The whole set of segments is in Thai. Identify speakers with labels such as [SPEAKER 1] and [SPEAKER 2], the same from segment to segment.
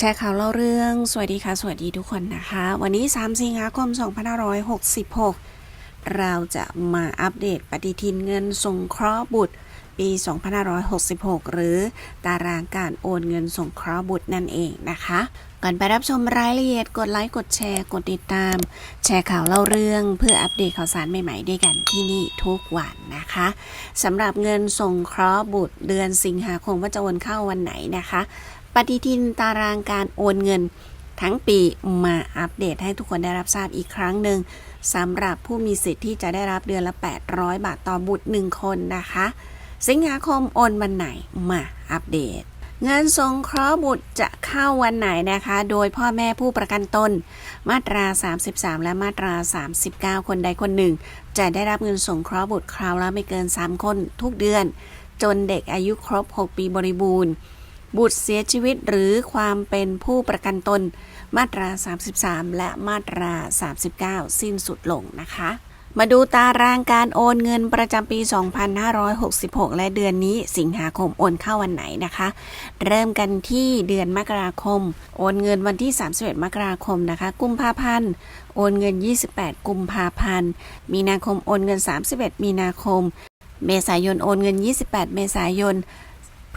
[SPEAKER 1] แชร์ข่าวเล่าเรื่อง สวัสดีค่ะ สวัสดีทุกคนนะคะ วันนี้ 3 สิงหาคม 2566 เราจะมาอัปเดตปฏิทินเงินสงเคราะห์บุตร ปี 2566 หรือตารางการโอนเงินสงเคราะห์บุตรนั่นเองนะคะ ก่อนไปรับชมรายละเอียดกดไลค์กดแชร์กดติดตาม แชร์ข่าวเล่าเรื่อง เพื่ออัปเดตข่าวสารใหม่ๆด้วยกันที่นี่ทุกวันนะคะสำหรับเงินสงเคราะห์บุตรเดือนสิงหาคมว่าจะโอนเข้าวันไหนนะคะ ปฏิทินตารางการโอนเงินทั้งปีมาอัปเดตให้ทุกคนได้รับทราบอีกครั้งหนึ่งสำหรับผู้มีสิทธิ์ที่จะได้รับเดือนละ 800 บาทต่อบุตร 1 คนนะคะ สิงหาคมโอนวันไหนมาอัปเดต เงินสงเคราะห์บุตรจะเข้าวันไหนนะคะ โดยพ่อแม่ผู้ประกันตน มาตรา 33 และมาตรา 39 คนใดคนหนึ่ง จะได้รับเงินสงเคราะห์บุตรคราวละไม่เกิน 3 คนทุกเดือน จนเด็กอายุครบ 6 ปีบริบูรณ์ บุตรเสียชีวิตหรือความเป็นผู้ประกันตน มาตรา 33 และมาตรา 39 สิ้นสุดลงนะคะ มาดูตารางการโอนเงินประจำปี 2566 และเดือนนี้สิงหาคมโอนเข้าวันไหนนะคะ เริ่มกันที่เดือนมกราคม โอนเงินวันที่ 31 มกราคมนะคะ กุมภาพันธ์โอนเงิน 28 กุมภาพันธ์ มีนาคมโอนเงิน 31 มีนาคม เมษายนโอนเงิน 28 เมษายน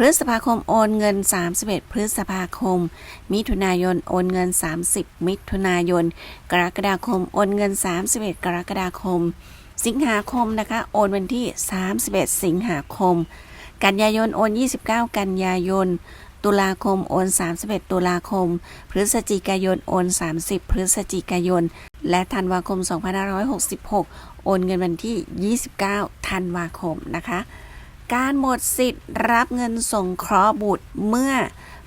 [SPEAKER 1] พฤษภาคมโอนเงิน 31 พฤษภาคม มิถุนายนโอนเงิน 30 มิถุนายน กรกฎาคมโอนเงิน 31 กรกฎาคม สิงหาคมนะคะ โอนวันที่ 31 สิงหาคม กันยายนโอน 29 กันยายน ตุลาคมโอน 31 ตุลาคม พฤศจิกายนโอน 30 พฤศจิกายน และธันวาคม 2566 โอนเงินวันที่ 29 ธันวาคมนะคะ การหมดสิทธิ์รับเงินสงเคราะห์บุตรเมื่อ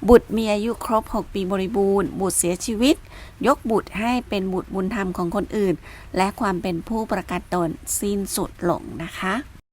[SPEAKER 1] บุตรมีอายุครบ 6 ปีบริบูรณ์ บุตรเสียชีวิต ยกบุตรให้เป็นบุตรบุญธรรมของคนอื่น และความเป็นผู้ประกันตนสิ้นสุดลงนะคะ